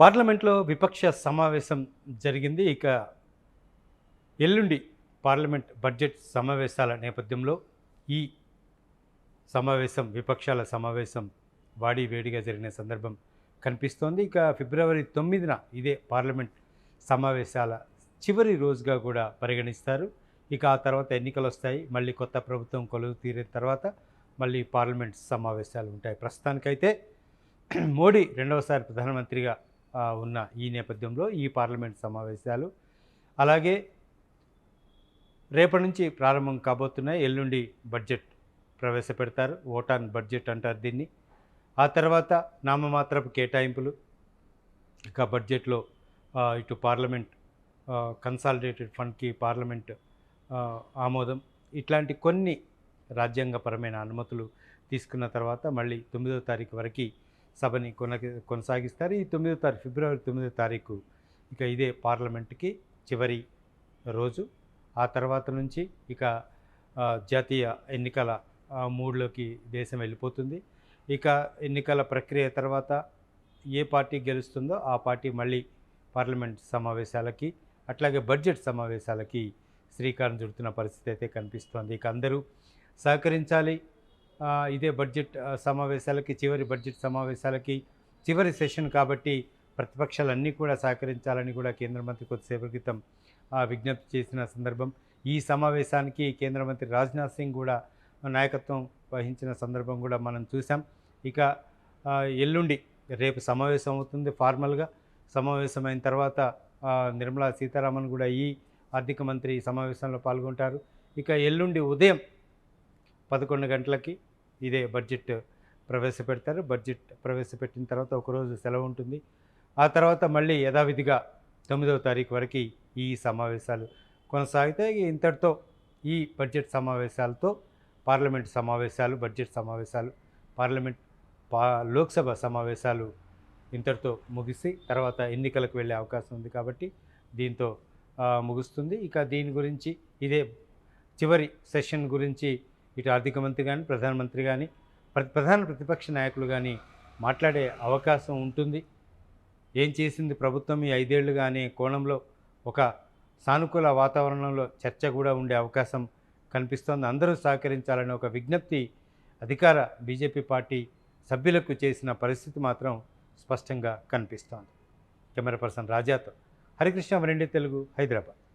పార్లమెంట్లో విపక్ష సమావేశం జరిగింది. ఇక ఎల్లుండి పార్లమెంట్ బడ్జెట్ సమావేశాల నేపథ్యంలో ఈ సమావేశం విపక్షాల సమావేశం వాడి వేడిగా జరిగిన సందర్భం కనిపిస్తోంది. ఇక ఫిబ్రవరి తొమ్మిదిన ఇదే పార్లమెంట్ సమావేశాల చివరి రోజుగా కూడా పరిగణిస్తారు. ఇక ఆ తర్వాత ఎన్నికలు వస్తాయి. మళ్ళీ కొత్త ప్రభుత్వం కొలువు తీరిన తర్వాత మళ్ళీ పార్లమెంట్ సమావేశాలు ఉంటాయి. ప్రస్తుతానికైతే మోడీ రెండవసారి ప్రధానమంత్రిగా ఉన్న ఈ నేపథ్యంలో ఈ పార్లమెంట్ సమావేశాలు. అలాగే రేపటి నుంచి ప్రారంభం కాబోతున్నాయి ఎల్లుండి బడ్జెట్ ప్రవేశపెడతారు. ఓటాన్ బడ్జెట్ అంటారు దీన్ని. ఆ తర్వాత నామమాత్రపు కేటాయింపులు. ఇక బడ్జెట్లో ఇటు పార్లమెంట్ కన్సాలిడేటెడ్ ఫండ్కి పార్లమెంట్ ఆమోదం. ఇట్లాంటి కొన్ని రాజ్యాంగపరమైన అనుమతులు తీసుకున్న తర్వాత మళ్ళీ తొమ్మిదో తారీఖు వరకు సభని కొన కొనసాగిస్తారు. ఈ తొమ్మిదో తారీఖు ఫిబ్రవరి తొమ్మిదో తారీఖు ఇక ఇదే పార్లమెంట్కి చివరి రోజు. ఆ తర్వాత నుంచి ఇక జాతీయ ఎన్నికల మూడులోకి మూడ్లోకి దేశం వెళ్ళిపోతుంది. ఇక ఎన్నికల ప్రక్రియ తర్వాత ఏ పార్టీ గెలుస్తుందో ఆ పార్టీ మళ్ళీ పార్లమెంట్ సమావేశాలకి అట్లాగే బడ్జెట్ సమావేశాలకి శ్రీకారం చుడుతున్న పరిస్థితి అయితే కనిపిస్తోంది. ఇక అందరూ సహకరించాలి. ఇదే బడ్జెట్ సమావేశాలకి చివరి బడ్జెట్ సమావేశాలకి చివరి సెషన్ కాబట్టి ప్రతిపక్షాలన్నీ కూడా సహకరించాలని కూడా కేంద్ర మంత్రి కొద్దిసేపటి క్రితం విజ్ఞప్తి చేసిన సందర్భం. ఈ సమావేశానికి కేంద్ర మంత్రి రాజ్నాథ్ సింగ్ కూడా నాయకత్వం వహించిన సందర్భం కూడా మనం చూసాం ఇక ఎల్లుండి రేపు సమావేశం అవుతుంది ఫార్మల్గా. సమావేశమైన తర్వాత నిర్మలా సీతారామన్ కూడా ఈ ఆర్థిక మంత్రి సమావేశంలో పాల్గొంటారు. ఇక ఎల్లుండి ఉదయం పదకొండు గంటలకి ఇదే బడ్జెట్ ప్రవేశపెడతారు. బడ్జెట్ ప్రవేశపెట్టిన తర్వాత ఒకరోజు సెలవు ఉంటుంది. ఆ తర్వాత మళ్ళీ యథావిధిగా తొమ్మిదవ తారీఖు వరకు ఈ సమావేశాలు కొనసాగితే ఇంతటితో ఈ బడ్జెట్ సమావేశాలతో పార్లమెంట్ సమావేశాలు బడ్జెట్ సమావేశాలు పార్లమెంట్ పా లోక్సభ సమావేశాలు ఇంతటితో ముగిసి తర్వాత ఎన్నికలకు వెళ్ళే అవకాశం ఉంది కాబట్టి దీంతో ముగుస్తుంది. ఇక దీని గురించి ఇదే చివరి సెషన్ గురించి ఇటు ఆర్థిక మంత్రి కానీ ప్రధానమంత్రి కానీ ప్రతి ప్రధాన ప్రతిపక్ష నాయకులు కానీ మాట్లాడే అవకాశం ఉంటుంది. ఏం చేసింది ప్రభుత్వం ఈ ఐదేళ్ళుగా అనే కోణంలో ఒక సానుకూల వాతావరణంలో చర్చ కూడా ఉండే అవకాశం కనిపిస్తోంది. అందరూ సహకరించాలని ఒక విజ్ఞప్తి అధికార బీజేపీ పార్టీ సభ్యులకు చేసిన పరిస్థితి మాత్రం స్పష్టంగా కనిపిస్తోంది. కెమెరా పర్సన్ రాజాతో హరికృష్ణ వరండి తెలుగు హైదరాబాద్.